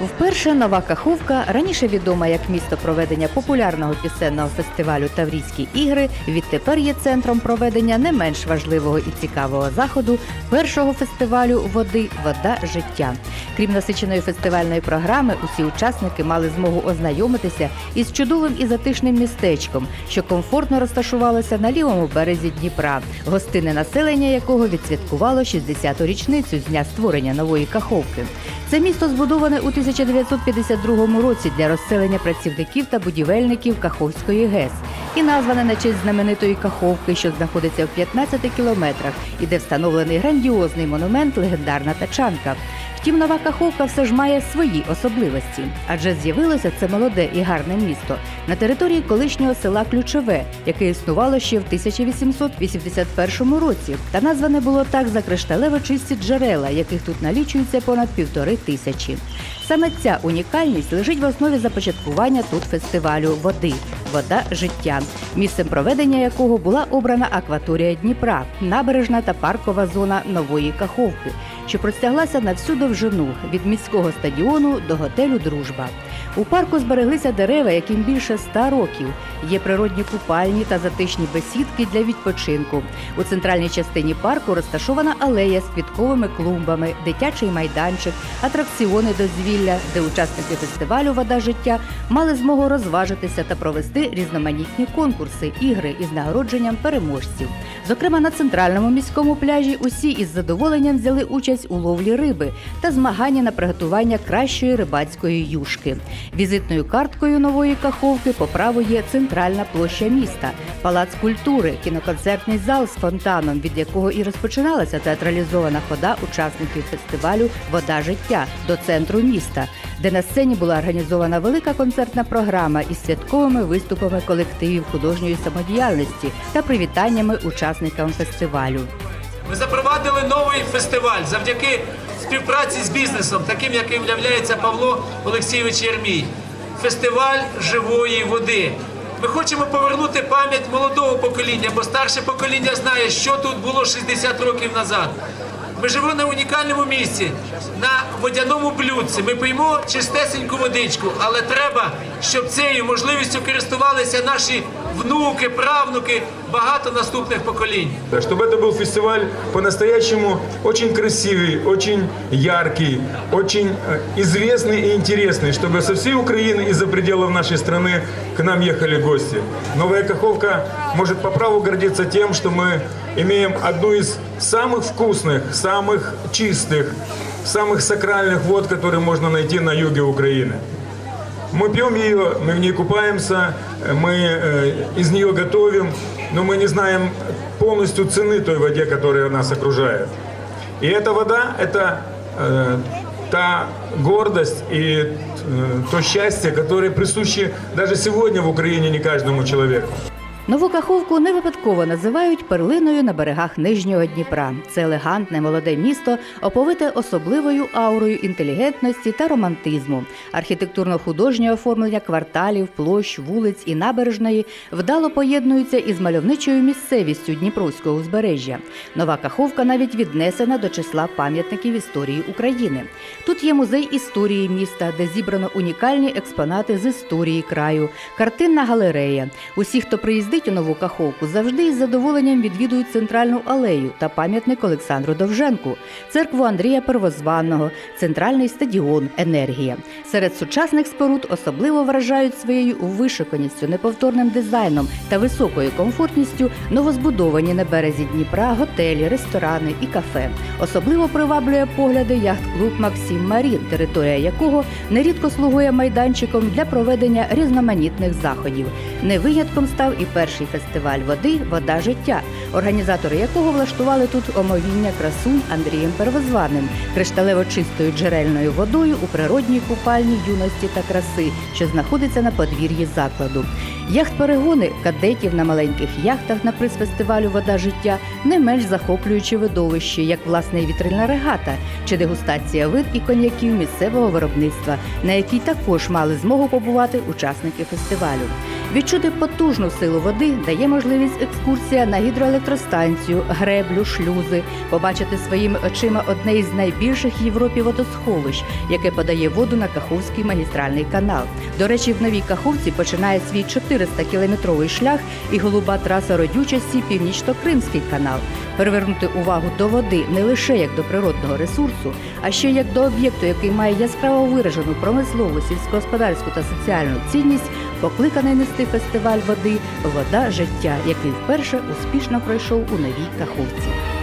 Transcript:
Вперше нова Каховка, раніше відома як місто проведення популярного пісенного фестивалю Таврійські ігри, відтепер є центром проведення не менш важливого і цікавого заходу першого фестивалю води Вода життя. Крім насиченої фестивальної програми, усі учасники мали змогу ознайомитися із чудовим і затишним містечком, що комфортно розташувалося на лівому березі Дніпра, гостинне населення якого відсвяткувало 60-ту річницю з дня створення нової Каховки. Це місто збудоване у 1952 році для розселення працівників та будівельників Каховської ГЕС і назване на честь знаменитої Каховки, що знаходиться в 15 кілометрах, і де встановлений грандіозний монумент легендарна тачанка. Втім, нова Каховка все ж має свої особливості, адже з'явилося це молоде і гарне місто на території колишнього села Ключове, яке існувало ще в 1881 році, та назване було так за кришталево чисті джерела, яких тут налічується понад півтори тисячі. Саме ця унікальність лежить в основі започаткування тут фестивалю води Вода життя, місцем проведення якого була обрана акваторія Дніпра, набережна та паркова зона нової Каховки, що простяглася на всю довжину від міського стадіону до готелю Дружба. У парку збереглися дерева, яким більше ста років. Є природні купальні та затишні бесідки для відпочинку. У центральній частині парку розташована алея з квітковими клумбами, дитячий майданчик, атракціони дозвілля, де учасники фестивалю Вода життя мали змогу розважитися та провести різноманітні конкурси, ігри із нагородженням переможців. Зокрема, на центральному міському пляжі усі із задоволенням взяли участь у ловлі риби та змагання на приготування кращої рибацької юшки. Візитною карткою нової каховки по праву є центральна площа міста, палац культури, кіноконцертний зал з фонтаном, від якого і розпочиналася театралізована хода учасників фестивалю Вода життя до центру міста, де на сцені була організована велика концертна програма із святковими виступами колективів художньої самодіяльності та привітаннями учасникам фестивалю. Ми запровадили новий фестиваль завдяки співпраці з бізнесом, таким яким являється Павло Олексійович Єрмій. Фестиваль живої води. Ми хочемо повернути пам'ять молодого покоління, бо старше покоління знає, що тут було 60 років назад. Ми живемо на унікальному місці, на водяному блюдці. Ми пиймо чистесеньку водичку, але треба, щоб цією можливістю користувалися наші внуки, правнуки, багато наступних поколінь. Да, Чтобы это был фестиваль по-настоящему очень красивый, очень яркий, очень э, известный и интересный, чтобы со всей Украины и за пределов нашей страны к нам ехали гости. Новая Каховка может по праву гордиться тем, что мы имеем одну из самых вкусных, самых чистых, самых сакральных вод, которые можно найти на юге Украины. Мы пьем ее, мы в ней купаемся, мы э, из нее готовим, но мы не знаем полностью цены той воде, которая нас окружает. И эта вода – это э, та гордость и э, то счастье, которое присуще даже сегодня в Украине не каждому человеку. Нову Каховку не випадково називають перлиною на берегах Нижнього Дніпра. Це елегантне молоде місто, оповите особливою аурою інтелігентності та романтизму. Архітектурно-художнє оформлення кварталів, площ, вулиць і набережної вдало поєднуються із мальовничою місцевістю Дніпровського узбережжя. Нова Каховка навіть віднесена до числа пам'ятників історії України. Тут є музей історії міста, де зібрано унікальні експонати з історії краю, картинна галерея. Усі, хто приїздить у нову Каховку, завжди із задоволенням відвідують центральну алею та пам'ятник Олександру Довженку, церкву Андрія Первозванного, центральний стадіон Енергія. Серед сучасних споруд особливо вражають своєю вишиканістю, неповторним дизайном та високою комфортністю новозбудовані на березі Дніпра готелі, ресторани і кафе. Особливо приваблює погляди яхт-клуб Максим Марін, територія якого нерідко слугує майданчиком для проведення різноманітних заходів. Не винятком став і перший фестиваль води Вода життя, організатори якого влаштували тут омовіння красунь Андрієм Первозваним, кришталево чистою джерельною водою у природній купальні юності та краси, що знаходиться на подвір'ї закладу. Яхт-перегони кадетів на маленьких яхтах на призфестивалю Вода життя не менш захоплююче видовище, як власне і вітрильна регата чи дегустація вид і коньяків місцевого виробництва, на якій також мали змогу побувати учасники фестивалю. Відчути потужну силу води дає можливість екскурсія на гідроелектростанцію, греблю, шлюзи, побачити своїми очима одне із найбільших в Європі водосховищ, яке подає воду на Каховський магістральний канал. До речі, в новій Каховці починає свій чотири. 400-кілометровий шлях і голуба траса родючості Північно-Кримський канал. Перевернути увагу до води не лише як до природного ресурсу, а ще як до об'єкту, який має яскраво виражену промислову, сільськогосподарську та соціальну цінність, покликаний нести фестиваль води Вода життя, який вперше успішно пройшов у новій каховці.